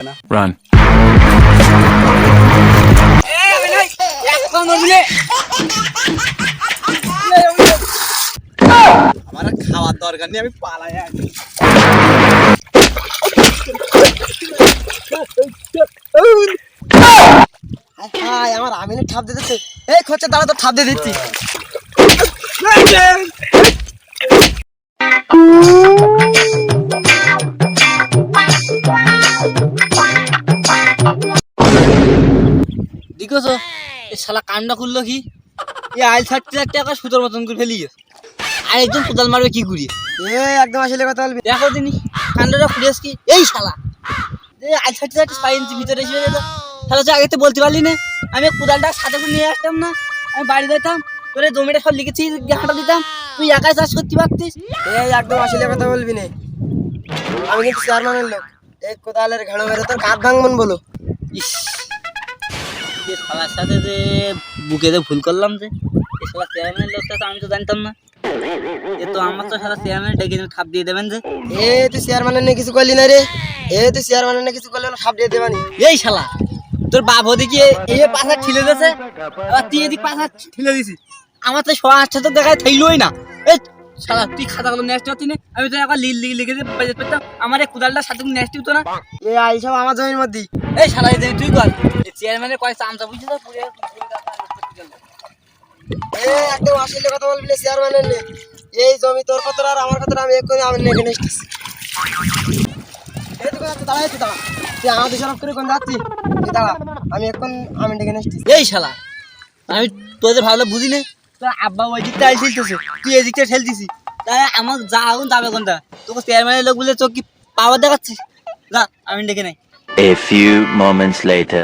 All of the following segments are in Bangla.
Run. আমার খাওয়ার দরকার নেই আমি পালাই আছি। আমার আমিনে ঠাপ দিচ্ছে। এই খরচা দাঁড়া তো ঠাপ দিয়ে দিচ্ছি। শালা কান্ডা করল কি? এ আইল থাকতে থাকতে একটা সুতোর মতন করে ফেলি আর একদম কোদাল মারবে কি করি? এই একদম আসলে কথা বলবি। দেখো দিনি কান্ডটা ফুরিয়াস কি? এই শালা! এ আইল থাকতে থাকতে ছয় ইঞ্চি ভিতরে এসে যেত তাহলে তো আগে তো বলতে পারলি না। আমি কোদালটা সাথে করে নিয়ে আসতাম না। আমি বাড়ি যেতাম তোরে জমিটা সব লিখেছি হাঁটা দিতাম। তুই একাই চাষ করতে পারতিস? এই একদম আসলে কথা বলবি না। আমি কিন্তু চেয়ারম্যানের লোক। এই কোদালের ঘাড়ো মেরে তোর কাঠ ভাঙবন বলো। ইস! যে শালার সাথে যে বুকে যে ভুল করলাম যে এ শালা চেয়ারম্যানের লোকটা তো আমি তো জানতাম না। এ তো আমার তো শালা চেয়ারম্যান ডেকে খাপ দিয়ে দেবেন যে। এ তুই চেয়ারম্যানের নিয়ে কিছু করলি না রে। এ তুই চেয়ারম্যানের নিয়ে কিছু করলে না খাপ দিয়ে দেবানি। এই শালা তোর বাপ ওদিকে এই পাশা ঠিলে দিয়েছে আবার তুই এদিক পাশা ঠিলে দিছিস আমার তো আটটা তো দেখায় থাইলই না। এই শালা তুই খাতাগুলো নেক্সট হতি না। আমি তো একবার লিল লিখে লিখে দিয়ে বেজে পেতাম। আমার এই কোদালটা সাথে নেক্সট হতো না? এই আই সব আমার জমির মধ্যে এই শালা এই তুই কর। চেয়ারম্যানের কয় চামচা বুঝছিস তো? পুরো এ একদম আসলে কথা বলবি চেয়ারম্যানের এই জমি তোর কত আর আমার কত আমি এক করে আমি নেগে আমি এখন আমি ডেকে এই শালা আমি তোদের ভালো বুঝি না তোর আব্বা ওই দিকটা ঠেলতেছে তুই আমার যা আগুন যাবে কোনটা? তোকে চেয়ারম্যানের লোক বলে চোখ কি পাওয়ার দেখাচ্ছিস? যা আমি ডেকে নাই। A few moments later.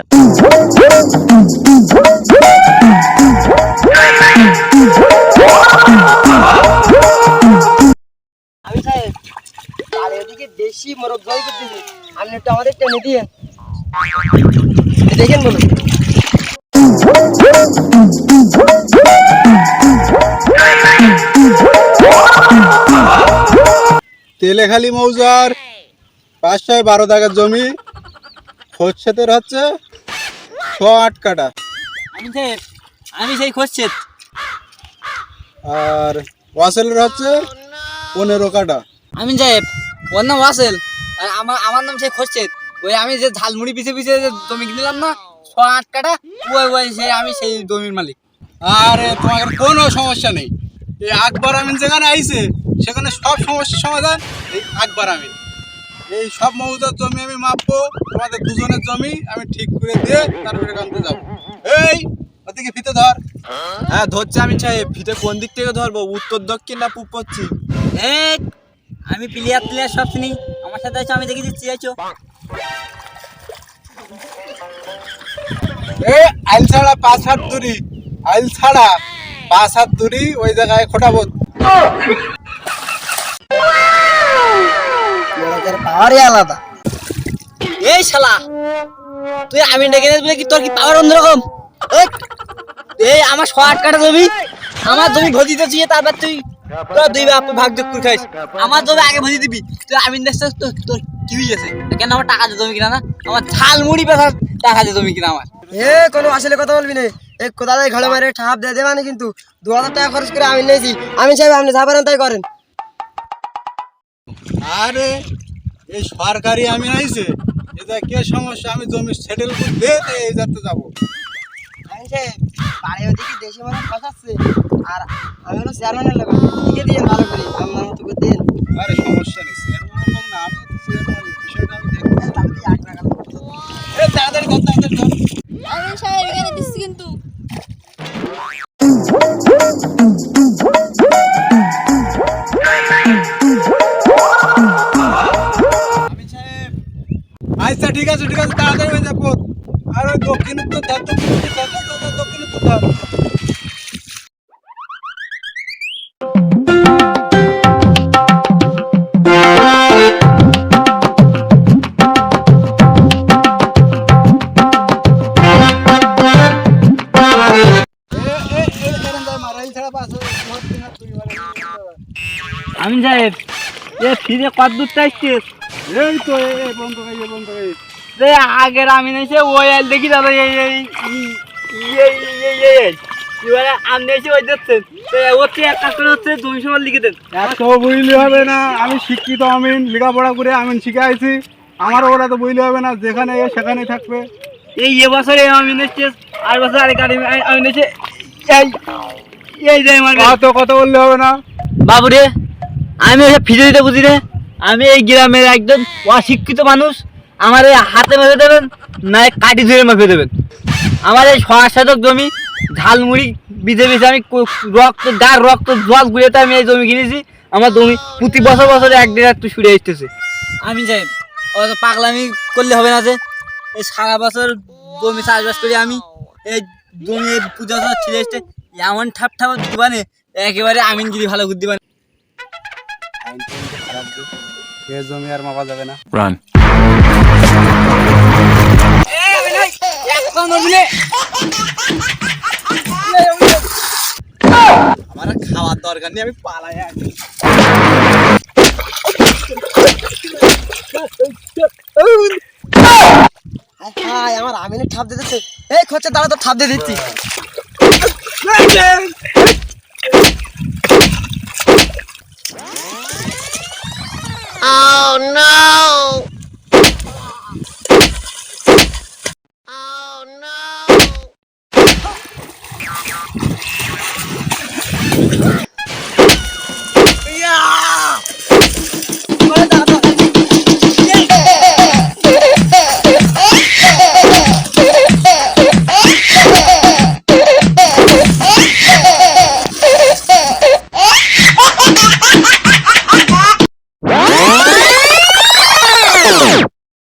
আমি সাহেব আর এদিকে বেশি মোরগ জয় করতেছি। আপনি একটু আমাদের টেনে দিয়ে দেখেন বলুন তেলেখালি মৌজার পাঁচশো বারো দাগের জমি খোঁজছেতের হচ্ছে ছ আট কাটা আমি সেই খুঁজছে আর ওয়াসেলের হচ্ছে পনেরো কাটা আমি সাহেব ওর নাম ওয়াসেল। আর আমার আমার নাম সেই খুঁজছে ওই আমি যে ঝালমুড়ি পিছে পিছে যে জমি কিনলাম না আট কাটা ওই ওই সেই আমি সেই জমির মালিক। আরে তোমার কোনো সমস্যা নেই। এই আকবর আমিন যেখানে আইছে সেখানে সব সমস্যার সমাধান এই আকবর আমিন। এই সব মৌজার জমি আমি মাপবো তোমাদের দুজনের জমি আমি ঠিক করে দিয়ে তারপরে কানতে যাব। এই ওদিকে ফিতে ধর। হ্যাঁ ধরছে আমি চাই। ফিতে কোন দিক থেকে ধরবো? উত্তর দক্ষিণ না পূব পশ্চিম? এই আমি প্লেয়ার প্লেয়ার সব চিনি। আমার সাথে আছো আমি দেখে দিচ্ছি আছো এ আইল ছাড়া পাঁচ হাত দূরি আইল ছাড়া পাঁচ হাত দূরি ওই জায়গায় খোটাবো। পাওয়ারই আলাদা। এই শালা তুই আমি ডেকে কি তোর কি পাওয়ার অন্যরকম? এই, আমার ছ কাটা জমি আমার জমি ভজি দিতে তারপর তুই তোর দুই বাপ ভাগ যোগ করে খাইস। আমার জমি আগে ভজি দিবি তুই আমি তোর কি হয়েছে কেন আমার টাকা দিয়ে জমি কিনা না? আমার ঝাল মুড়ি পেশার টাকা দিয়ে জমি কিনা আমার। এ কোনো আসলে কথা বলবি না। এই কোদালের ঘাড়ে মারে ঠাপ দিয়ে দেবানি কিন্তু। দু হাজার টাকা খরচ করে আমি নিয়েছি। আমি চাইব আপনি যা পারেন তাই করেন। আরে এই সরকারি আমি আইছে। এটা কে সমস্যা? আমি জমি সেটেল করে দে এই যাতে যাব। বাড়ি ওদিকে দেশি মানুষ বসাচ্ছে আর আমি হলো চেয়ারম্যানের লোক। দিয়ে ভালো করে। আমি সাহেব এ ফিরে কত দূরটা আসছিস এই তো এ, বন্ধ করে এ, বন্ধ করে রে আগের আমি এসে ওই আল দেখি দাদা এই এই এই এবারে আমি এসে ওই হচ্ছে এক কাজ করে হচ্ছে জমি সবার লিখে দেন। একশো বুঝলে হবে না আমি শিক্ষিত আমিন লেখাপড়া করে আমিন শিখে আইছি। আমার ওরা তো বুঝলে হবে না যেখানে সেখানে থাকবে। এই এবছরে আমি আর বছর আরেক আমি আমি এই এই যে আমার কত কত বললে হবে না? বাবু রে আমি ওসব ফিরে দিতে বুঝি রে। আমি এই গ্রামের একজন অশিক্ষিত মানুষ। আমার এই হাতে মেখে দেবেন না কাটি ধরে মেখে দেবেন। আমার এই ছয় শতক জমি, ঝালমুড়ি বিধে বেছে আমি রক্ত গার রক্ত জল গুলেতে আমি এই জমি কিনেছি, আমার জমি প্রতি বছর বছর এক দেড় একটু ছুটে আসতেছে। আমি যাই, অত পাগলামি করলে হবে না যে। এই সারা বছর জমি চাষবাস করি আমি, এই জমি পূজা ছিঁড়ে এসছে, এমন ঠাপ ঠাপ দিবানে, একেবারে আমিনগিরি ভালো করে দিবানে। এ জমি আর মাপা যাবে না। Run. আমার খাওয়ার দরকার নেই আমি পালাই আছি। আমার আমিনের ঠাপ দিতেছে এই খরচা দাঁড়া তো ঠাপ দিয়ে দিচ্ছি। Oh no!